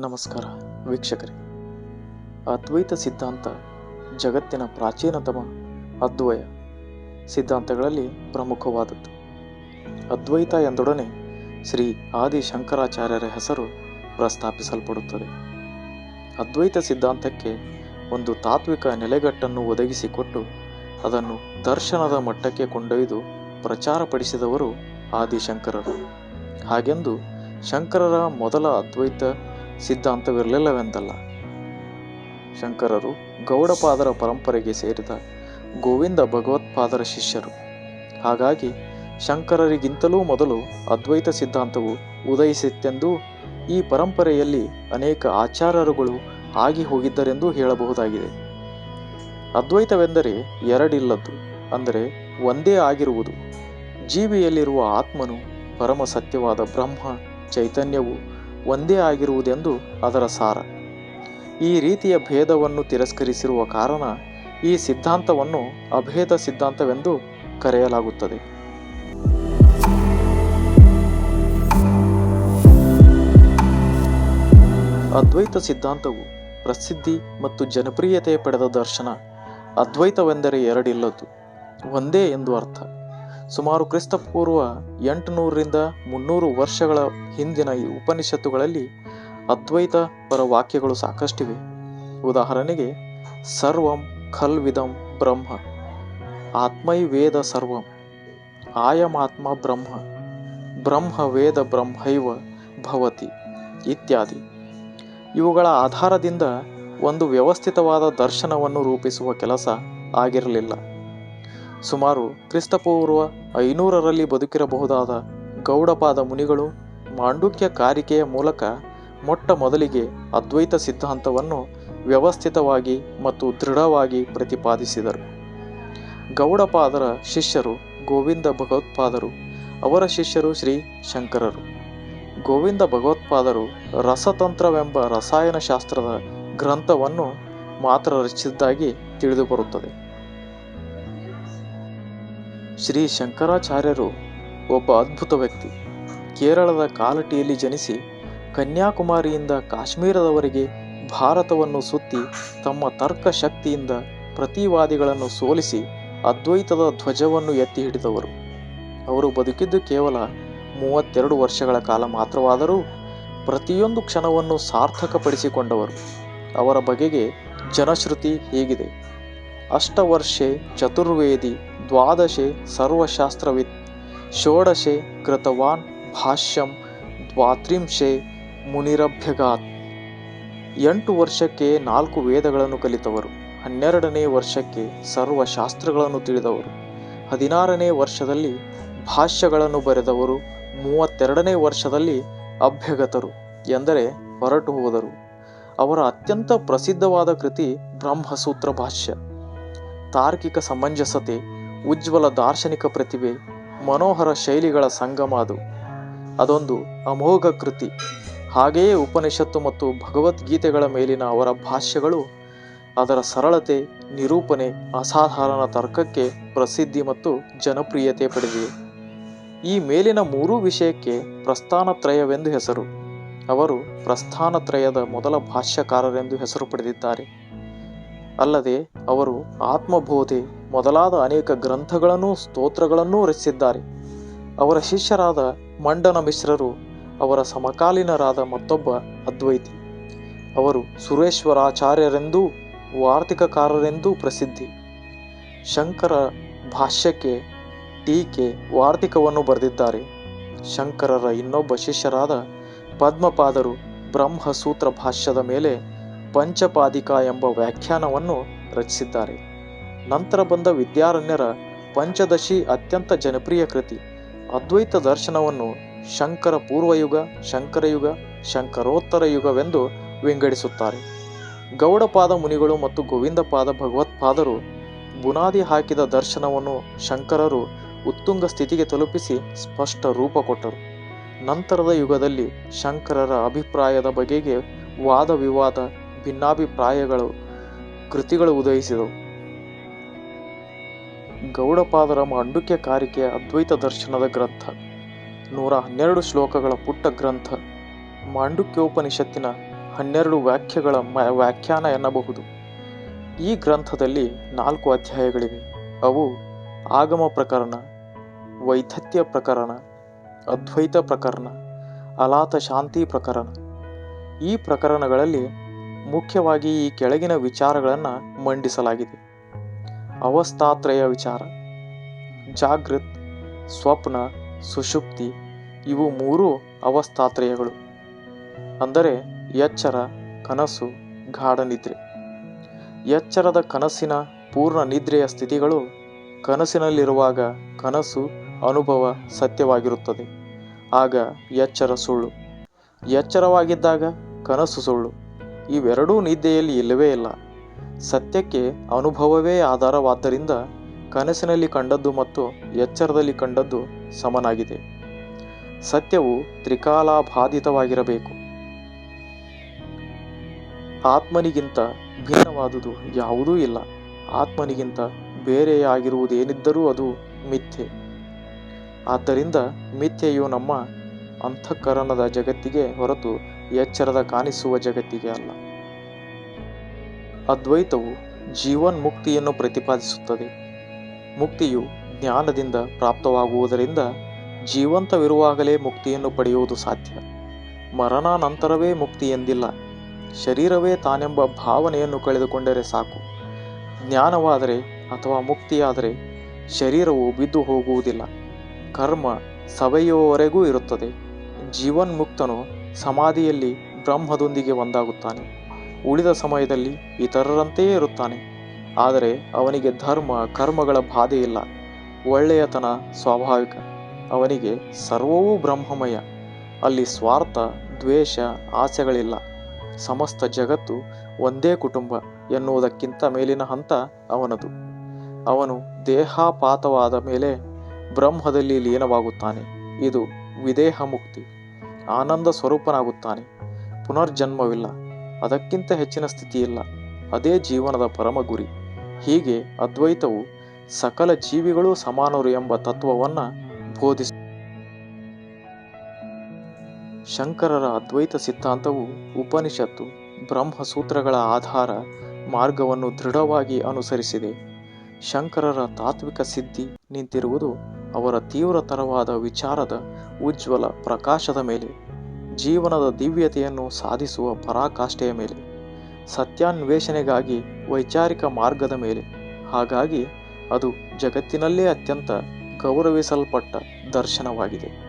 ನಮಸ್ಕಾರ ವೀಕ್ಷಕರೇ. ಅದ್ವೈತ ಸಿದ್ಧಾಂತ ಜಗತ್ತಿನ ಪ್ರಾಚೀನತಮ ಅದ್ವಯ ಸಿದ್ಧಾಂತಗಳಲ್ಲಿ ಪ್ರಮುಖವಾದದ್ದು. ಅದ್ವೈತ ಎಂದೊಡನೆ ಶ್ರೀ ಆದಿ ಶಂಕರಾಚಾರ್ಯರ ಹೆಸರು ಪ್ರಸ್ತಾಪಿಸಲ್ಪಡುತ್ತದೆ. ಅದ್ವೈತ ಸಿದ್ಧಾಂತಕ್ಕೆ ಒಂದು ತಾತ್ವಿಕ ನೆಲೆಗಟ್ಟನ್ನು ಒದಗಿಸಿಕೊಟ್ಟು ಅದನ್ನು ದರ್ಶನದ ಮಟ್ಟಕ್ಕೆ ಕೊಂಡೊಯ್ದು ಪ್ರಚಾರಪಡಿಸಿದವರು ಆದಿಶಂಕರರು. ಹಾಗೆಂದು ಶಂಕರರ ಮೊದಲ ಅದ್ವೈತ ಸಿದ್ಧಾಂತವಿರಲಿಲ್ಲವೆಂದಲ್ಲ ಶಂಕರರು ಗೌಡಪಾದರ ಪರಂಪರೆಗೆ ಸೇರಿದ ಗೋವಿಂದ ಭಗವತ್ಪಾದರ ಶಿಷ್ಯರು. ಹಾಗಾಗಿ ಶಂಕರರಿಗಿಂತಲೂ ಮೊದಲು ಅದ್ವೈತ ಸಿದ್ಧಾಂತವು ಉದಯಿಸಿತ್ತೆಂದು ಈ ಪರಂಪರೆಯಲ್ಲಿ ಅನೇಕ ಆಚಾರರುಗಳು ಆಗಿ ಹೋಗಿದ್ದರೆಂದು ಹೇಳಬಹುದಾಗಿದೆ. ಅದ್ವೈತವೆಂದರೆ ಎರಡಿಲ್ಲದ್ದು, ಅಂದರೆ ಒಂದೇ ಆಗಿರುವುದು. ಜೀವಿಯಲ್ಲಿರುವ ಆತ್ಮನು ಪರಮ ಸತ್ಯವಾದ ಬ್ರಹ್ಮ, ಚೈತನ್ಯವು ಒಂದೇ ಆಗಿರುವುದೆಂದು ಅದರ ಸಾರ. ಈ ರೀತಿಯ ಭೇದವನ್ನು ತಿರಸ್ಕರಿಸಿರುವ ಕಾರಣ ಈ ಸಿದ್ಧಾಂತವನ್ನು ಅಭೇದ ಸಿದ್ಧಾಂತವೆಂದು ಕರೆಯಲಾಗುತ್ತದೆ. ಅದ್ವೈತ ಸಿದ್ಧಾಂತವು ಪ್ರಸಿದ್ಧಿ ಮತ್ತು ಜನಪ್ರಿಯತೆ ಪಡೆದ ದರ್ಶನ ಅದ್ವೈತವೆಂದರೆ ಎರಡಿಲ್ಲದ್ದು, ಒಂದೇ ಎಂದು ಅರ್ಥ. ಸುಮಾರು ಕ್ರಿಸ್ತಪೂರ್ವ ಎಂಟುನೂರರಿಂದ ಮುನ್ನೂರು ವರ್ಷಗಳ ಹಿಂದಿನ ಈ ಉಪನಿಷತ್ತುಗಳಲ್ಲಿ ಅದ್ವೈತ ಪರ ವಾಕ್ಯಗಳು ಸಾಕಷ್ಟಿವೆ. ಉದಾಹರಣೆಗೆ, ಸರ್ವಂ ಖಲ್ವಿದಂ ಬ್ರಹ್ಮ, ಆತ್ಮೈ ವೇದ ಸರ್ವಂ, ಆಯಮಾತ್ಮ ಬ್ರಹ್ಮ ಬ್ರಹ್ಮ ವೇದ ಬ್ರಹ್ಮೈವ ಭವತಿ ಇತ್ಯಾದಿ. ಇವುಗಳ ಆಧಾರದಿಂದ ಒಂದು ವ್ಯವಸ್ಥಿತವಾದ ದರ್ಶನವನ್ನು ರೂಪಿಸುವ ಕೆಲಸ ಆಗಿರಲಿಲ್ಲ. ಸುಮಾರು ಕ್ರಿಸ್ತಪೂರ್ವ ಐನೂರರಲ್ಲಿ ಬದುಕಿರಬಹುದಾದ ಗೌಡಪಾದ ಮುನಿಗಳು ಮಾಂಡುಕ್ಯ ಕಾರಿಕೆಯ ಮೂಲಕ ಮೊಟ್ಟ ಮೊದಲಿಗೆ ಅದ್ವೈತ ಸಿದ್ಧಾಂತವನ್ನು ವ್ಯವಸ್ಥಿತವಾಗಿ ಮತ್ತು ದೃಢವಾಗಿ ಪ್ರತಿಪಾದಿಸಿದರು. ಗೌಡಪಾದರ ಶಿಷ್ಯರು ಗೋವಿಂದ ಭಗವತ್ಪಾದರು, ಅವರ ಶಿಷ್ಯರು ಶ್ರೀ ಶಂಕರರು. ಗೋವಿಂದ ಭಗವತ್ಪಾದರು ರಸತಂತ್ರವೆಂಬ ರಸಾಯನಶಾಸ್ತ್ರದ ಗ್ರಂಥವನ್ನು ಮಾತ್ರ ರಚಿಸಿದ್ದಾಗಿ ತಿಳಿದುಬರುತ್ತದೆ. ಶ್ರೀ ಶಂಕರಾಚಾರ್ಯರು ಒಬ್ಬ ಅದ್ಭುತ ವ್ಯಕ್ತಿ. ಕೇರಳದ ಕಾಲಟಿಯಲ್ಲಿ ಜನಿಸಿ ಕನ್ಯಾಕುಮಾರಿಯಿಂದ ಕಾಶ್ಮೀರದವರೆಗೆ ಭಾರತವನ್ನು ಸುತ್ತಿ ತಮ್ಮ ತರ್ಕ ಶಕ್ತಿಯಿಂದ ಪ್ರತಿವಾದಿಗಳನ್ನು ಸೋಲಿಸಿ ಅದ್ವೈತದ ಧ್ವಜವನ್ನು ಎತ್ತಿ ಹಿಡಿದವರು. ಅವರು ಬದುಕಿದ್ದು ಕೇವಲ ಮೂವತ್ತೆರಡು ವರ್ಷಗಳ ಕಾಲ ಮಾತ್ರವಾದರೂ ಪ್ರತಿಯೊಂದು ಕ್ಷಣವನ್ನು ಸಾರ್ಥಕಪಡಿಸಿಕೊಂಡವರು. ಅವರ ಬಗೆಗೆ ಜನಶ್ರುತಿ ಹೀಗಿದೆ. ಅಷ್ಟವರ್ಷೆ ಚತುರ್ವೇದಿ ದ್ವಾದಶೆ ಸರ್ವಶಾಸ್ತ್ರವಿತ್. ಷೋಡಶೆ ಕೃತವಾನ್ ಭಾಷ್ಯಂ ದ್ವಾತ್ರಿಂಶೆ ಮುನಿರಭ್ಯಗಾತ್. ಎಂಟು ವರ್ಷಕ್ಕೆ ನಾಲ್ಕು ವೇದಗಳನ್ನು ಕಲಿತವರು. ಹನ್ನೆರಡನೇ ವರ್ಷಕ್ಕೆ ಸರ್ವಶಾಸ್ತ್ರಗಳನ್ನು ತಿಳಿದವರು. ಹದಿನಾರನೇ ವರ್ಷದಲ್ಲಿ ಭಾಷ್ಯಗಳನ್ನು ಬರೆದವರು. ಮೂವತ್ತೆರಡನೇ ವರ್ಷದಲ್ಲಿ ಅಭ್ಯಗತರು ಎಂದರೆ ಹೊರಟು ಹೋದರು. ಅವರ ಅತ್ಯಂತ ಪ್ರಸಿದ್ಧವಾದ ಕೃತಿ ಬ್ರಹ್ಮಸೂತ್ರ ಭಾಷ್ಯ. ತಾರ್ಕಿಕ ಸಮಂಜಸತೆ ಉಜ್ವಲ ದಾರ್ಶನಿಕ ಪ್ರತಿಭೆ, ಮನೋಹರ ಶೈಲಿಗಳ ಸಂಗಮ ಅದು. ಅದೊಂದು ಅಮೋಘ ಕೃತಿ. ಹಾಗೆಯೇ ಉಪನಿಷತ್ತು ಮತ್ತು ಭಗವದ್ಗೀತೆಗಳ ಮೇಲಿನ ಅವರ ಭಾಷ್ಯಗಳು ಅದರ ಸರಳತೆ, ನಿರೂಪಣೆ, ಅಸಾಧಾರಣ ತರ್ಕಕ್ಕೆ ಪ್ರಸಿದ್ಧಿ ಮತ್ತು ಜನಪ್ರಿಯತೆ ಪಡೆದಿವೆ. ಈ ಮೇಲಿನ ಮೂರೂ ವಿಷಯಕ್ಕೆ ಪ್ರಸ್ಥಾನತ್ರಯವೆಂದು ಹೆಸರು. ಅವರು ಪ್ರಸ್ಥಾನತ್ರಯದ ಮೊದಲ ಭಾಷ್ಯಕಾರರೆಂದು ಹೆಸರು ಪಡೆದಿದ್ದಾರೆ. ಅಲ್ಲದೆ ಅವರು ಆತ್ಮಬೋಧೆ ಮೊದಲಾದ ಅನೇಕ ಗ್ರಂಥಗಳನ್ನೂ ಸ್ತೋತ್ರಗಳನ್ನೂ ರಚಿಸಿದ್ದಾರೆ. ಅವರ ಶಿಷ್ಯರಾದ ಮಂಡನ ಮಿಶ್ರರು ಅವರ ಸಮಕಾಲೀನರಾದ ಮತ್ತೊಬ್ಬ ಅದ್ವೈತಿ. ಅವರು ಸುರೇಶ್ವರಾಚಾರ್ಯರೆಂದೂ ವಾರ್ತಿಕಕಾರರೆಂದೂ ಪ್ರಸಿದ್ಧಿ. ಶಂಕರ ಭಾಷ್ಯಕ್ಕೆ ಟೀಕೆ ವಾರ್ತಿಕವನ್ನು ಬರೆದಿದ್ದಾರೆ. ಶಂಕರರ ಇನ್ನೊಬ್ಬ ಶಿಷ್ಯರಾದ ಪದ್ಮಪಾದರು ಬ್ರಹ್ಮಸೂತ್ರ ಭಾಷ್ಯದ ಮೇಲೆ ಪಂಚಪಾದಿಕ ಎಂಬ ವ್ಯಾಖ್ಯಾನವನ್ನು ರಚಿಸಿದ್ದಾರೆ. ನಂತರ ಬಂದ ವಿದ್ಯಾರಣ್ಯರ ಪಂಚದಶಿ ಅತ್ಯಂತ ಜನಪ್ರಿಯ ಕೃತಿ. ಅದ್ವೈತ ದರ್ಶನವನ್ನು ಶಂಕರ ಪೂರ್ವಯುಗ, ಶಂಕರಯುಗ, ಶಂಕರೋತ್ತರ ಯುಗವೆಂದು ವಿಂಗಡಿಸುತ್ತಾರೆ. ಗೌಡಪಾದ ಮುನಿಗಳು ಮತ್ತು ಗೋವಿಂದಪಾದ ಭಗವತ್ಪಾದರು ಬುನಾದಿ ಹಾಕಿದ ದರ್ಶನವನ್ನು ಶಂಕರರು ಉತ್ತುಂಗ ಸ್ಥಿತಿಗೆ ತಲುಪಿಸಿ ಸ್ಪಷ್ಟ ರೂಪ ಕೊಟ್ಟರು. ನಂತರದ ಯುಗದಲ್ಲಿ ಶಂಕರರ ಅಭಿಪ್ರಾಯದ ಬಗೆಗೆ ವಾದ ವಿವಾದ ಭಿನ್ನಾಭಿಪ್ರಾಯಗಳು, ಕೃತಿಗಳು ಉದಯಿಸಿದವು. ಗೌಡಪಾದರ ಮಾಂಡುಕ್ಯ ಕಾರಿಕೆಯ ಅದ್ವೈತ ದರ್ಶನದ ಗ್ರಂಥ. ನೂರ ಹನ್ನೆರಡು ಶ್ಲೋಕಗಳ ಪುಟ್ಟ ಗ್ರಂಥ. ಮಾಂಡುಕ್ಯೋಪನಿಷತ್ತಿನ ಹನ್ನೆರಡು ವ್ಯಾಖ್ಯಗಳ ವ್ಯಾಖ್ಯಾನ ಎನ್ನಬಹುದು. ಈ ಗ್ರಂಥದಲ್ಲಿ ನಾಲ್ಕು ಅಧ್ಯಾಯಗಳಿವೆ. ಅವು ಆಗಮ ಪ್ರಕರಣ, ವೈಧತ್ಯ ಪ್ರಕರಣ, ಅದ್ವೈತ ಪ್ರಕರಣ, ಅಲಾತ ಶಾಂತಿ ಪ್ರಕರಣ. ಈ ಪ್ರಕರಣಗಳಲ್ಲಿ ಮುಖ್ಯವಾಗಿ ಈ ಕೆಳಗಿನ ವಿಚಾರಗಳನ್ನು ಮಂಡಿಸಲಾಗಿದೆ. ಅವಸ್ಥಾತ್ರಯ ವಿಚಾರ, ಜಾಗೃತ್, ಸ್ವಪ್ನ, ಸುಷುಪ್ತಿ ಇವು ಮೂರು ಅವಸ್ಥಾತ್ರಯಗಳು. ಅಂದರೆ ಎಚ್ಚರ, ಕನಸು, ಗಾಢ ನಿದ್ರೆ. ಎಚ್ಚರದ ಕನಸಿನ ಪೂರ್ಣ ನಿದ್ರೆಯ ಸ್ಥಿತಿಗಳು ಕನಸಿನಲ್ಲಿರುವಾಗ ಕನಸು, ಅನುಭವ ಸತ್ಯವಾಗಿರುತ್ತದೆ. ಆಗ ಎಚ್ಚರ ಸುಳ್ಳು. ಎಚ್ಚರವಾಗಿದ್ದಾಗ ಕನಸು ಸುಳ್ಳು. ಇವೆರಡೂ ನಿದ್ದೆಯಲ್ಲಿ ಇಲ್ಲವೇ ಇಲ್ಲ. ಸತ್ಯಕ್ಕೆ ಅನುಭವವೇ ಆಧಾರವಾದ್ದರಿಂದ ಕನಸಿನಲ್ಲಿ ಕಂಡದ್ದು ಮತ್ತು ಎಚ್ಚರದಲ್ಲಿ ಕಂಡದ್ದು ಸಮನಾಗಿದೆ. ಸತ್ಯವು ತ್ರಿಕಾಲಾಬಾಧಿತವಾಗಿರಬೇಕು. ಆತ್ಮನಿಗಿಂತ ಭಿನ್ನವಾದುದು ಯಾವುದೂ ಇಲ್ಲ. ಆತ್ಮನಿಗಿಂತ ಬೇರೆಯಾಗಿರುವುದೇನಿದ್ದರೂ ಅದು ಮಿಥ್ಯೆ. ಆದ್ದರಿಂದ ಮಿಥ್ಯೆಯು ನಮ್ಮ ಅಂತಃಕರಣದ ಜಗತ್ತಿಗೆ ಹೊರತು ಎಚ್ಚರದ ಕಾಣಿಸುವ ಜಗತ್ತಿಗೆ ಅಲ್ಲ. ಅದ್ವೈತವು ಜೀವನ್ ಮುಕ್ತಿಯನ್ನು ಪ್ರತಿಪಾದಿಸುತ್ತದೆ. ಮುಕ್ತಿಯು ಜ್ಞಾನದಿಂದ ಪ್ರಾಪ್ತವಾಗುವುದರಿಂದ ಜೀವಂತವಿರುವಾಗಲೇ ಮುಕ್ತಿಯನ್ನು ಪಡೆಯುವುದು ಸಾಧ್ಯ. ಮರಣಾನಂತರವೇ ಮುಕ್ತಿ ಎಂದಿಲ್ಲ. ಶರೀರವೇ ತಾನೆಂಬ ಭಾವನೆಯನ್ನು ಕಳೆದುಕೊಂಡರೆ ಸಾಕು. ಜ್ಞಾನವಾದರೆ ಅಥವಾ ಮುಕ್ತಿಯಾದರೆ ಶರೀರವು ಬಿದ್ದು ಹೋಗುವುದಿಲ್ಲ. ಕರ್ಮ ಸವೆಯುವವರೆಗೂ ಇರುತ್ತದೆ. ಜೀವನ್ಮುಕ್ತನು ಸಮಾಧಿಯಲ್ಲಿ ಬ್ರಹ್ಮದೊಂದಿಗೆ ಒಂದಾಗುತ್ತಾನೆ. ಉಳಿದ ಸಮಯದಲ್ಲಿ ಇತರರಂತೆಯೇ ಇರುತ್ತಾನೆ. ಆದರೆ ಅವನಿಗೆ ಧರ್ಮ, ಕರ್ಮಗಳ ಬಾಧೆ ಇಲ್ಲ. ಒಳ್ಳೆಯತನ ಸ್ವಾಭಾವಿಕ. ಅವನಿಗೆ ಸರ್ವವೂ ಬ್ರಹ್ಮಮಯ. ಅಲ್ಲಿ ಸ್ವಾರ್ಥ, ದ್ವೇಷ, ಆಸೆಗಳಿಲ್ಲ. ಸಮಸ್ತ ಜಗತ್ತು ಒಂದೇ ಕುಟುಂಬ ಎನ್ನುವುದಕ್ಕಿಂತ ಮೇಲಿನ ಹಂತ ಅವನದು. ಅವನು ದೇಹಾಪಾತವಾದ ಮೇಲೆ ಬ್ರಹ್ಮದಲ್ಲಿ ಲೀನವಾಗುತ್ತಾನೆ. ಇದು ವಿದೇಹ ಮುಕ್ತಿ ಆನಂದ ಸ್ವರೂಪನಾಗುತ್ತಾನೆ. ಪುನರ್ಜನ್ಮವಿಲ್ಲ. ಅದಕ್ಕಿಂತ ಹೆಚ್ಚಿನ ಸ್ಥಿತಿಯಿಲ್ಲ. ಅದೇ ಜೀವನದ ಪರಮ ಗುರಿ ಹೀಗೆ ಅದ್ವೈತವು ಸಕಲ ಜೀವಿಗಳು ಸಮಾನರು ಎಂಬ ತತ್ವವನ್ನು ಬೋಧಿಸ ಶಂಕರರ ಅದ್ವೈತ ಸಿದ್ಧಾಂತವು ಉಪನಿಷತ್ತು, ಬ್ರಹ್ಮಸೂತ್ರಗಳ ಆಧಾರ ಮಾರ್ಗವನ್ನು ದೃಢವಾಗಿ ಅನುಸರಿಸಿದೆ. ಶಂಕರರ ತಾತ್ವಿಕ ಸಿದ್ಧಿ ನಿಂತಿರುವುದು ಅವರ ತೀವ್ರತರವಾದ ವಿಚಾರದ ಉಜ್ವಲ ಪ್ರಕಾಶದ ಮೇಲೆ. ಜೀವನದ ದಿವ್ಯತೆಯನ್ನು ಸಾಧಿಸುವ ಪರಾಕಾಷ್ಠೆಯ ಮೇಲೆ, ಸತ್ಯಾನ್ವೇಷಣೆಗಾಗಿ ವೈಚಾರಿಕ ಮಾರ್ಗದ ಮೇಲೆ. ಹಾಗಾಗಿ ಅದು ಜಗತ್ತಿನಲ್ಲೇ ಅತ್ಯಂತ ಗೌರವಿಸಲ್ಪಟ್ಟ ದರ್ಶನವಾಗಿದೆ.